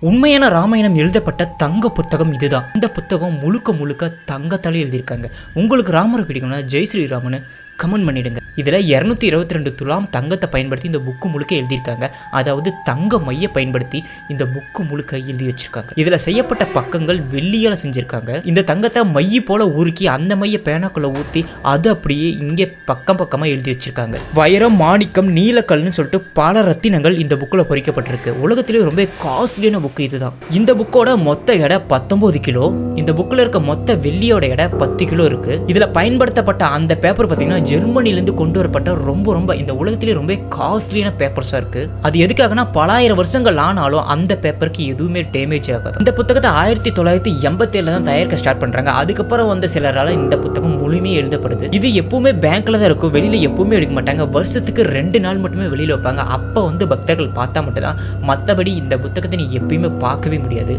உண்மையான ராமாயணம் எழுதப்பட்ட தங்க புத்தகம் இதுதான். இந்த புத்தகம் முழுக்க முழுக்க தங்கத்தாலே எழுதியிருக்காங்க. உங்களுக்கு ராமரை பிடிக்கும்னா ஜெய் ஸ்ரீராமனு கமெண்ட் பண்ணிடுங்க. இதில் இரநூத்தி இருபத்தி ரெண்டு துலாம் தங்கத்தை பயன்படுத்தி இந்த புக்கு முழுக்க எழுதியிருக்காங்க. அதாவது தங்க மைய பயன்படுத்தி இந்த புக்கு முழுக்க எழுதி வச்சிருக்காங்க. இதில் செய்யப்பட்ட பக்கங்கள் வெள்ளியால் செஞ்சுருக்காங்க. இந்த தங்கத்தை மைய போல உருக்கி அந்த மைய பேனாக்குள்ளே ஊற்றி அது அப்படியே இங்கே பக்கம் பக்கமாக எழுதி வச்சிருக்காங்க. வைரம் மாணிக்கம் நீலக்கல்னு சொல்லிட்டு பல ரத்தினங்கள் இந்த புக்கில் பொறிக்கப்பட்டிருக்கு. உலகத்திலே ரொம்ப காஸ்ட்லியான புக்கு இதுதான். இந்த புக்கோட மொத்த எடை பத்தொம்போது கிலோ. இந்த புக்கில் இருக்க மொத்த வெள்ளியோட எடை பத்து கிலோ இருக்கு. இதில் பயன்படுத்தப்பட்ட அந்த பேப்பர் பார்த்தீங்கன்னா ஜெர்மனிலேருந்து கொண்டு வரப்பட்ட ரொம்ப ரொம்ப இந்த உலகத்திலே ரொம்ப காஸ்ட்லியான பேப்பர்ஸாக இருக்குது அது எதுக்காகனா பலாயிரம் வருஷங்கள் ஆனாலும் அந்த பேப்பருக்கு எதுவுமே டேமேஜ் ஆகாது. இந்த புத்தகத்தை ஆயிரத்தி தொள்ளாயிரத்தி எண்பத்தேழில் தான் தயாரிக்க ஸ்டார்ட் பண்ணுறாங்க அதுக்கப்புறம் வந்த சிலரால் இந்த புத்தகம் முழுமையாக எழுதப்படுது. இது எப்பவுமே பேங்க்கில் தான் இருக்கும். வெளியில் எப்பவுமே எடுக்க மாட்டாங்க. வருஷத்துக்கு ரெண்டு நாள் மட்டுமே வெளியில் வைப்பாங்க. அப்போ வந்து பக்தர்கள் பார்த்தா மட்டும்தான் மற்றபடி இந்த புத்தகத்தை நீ எப்பயுமே பார்க்கவே முடியாது.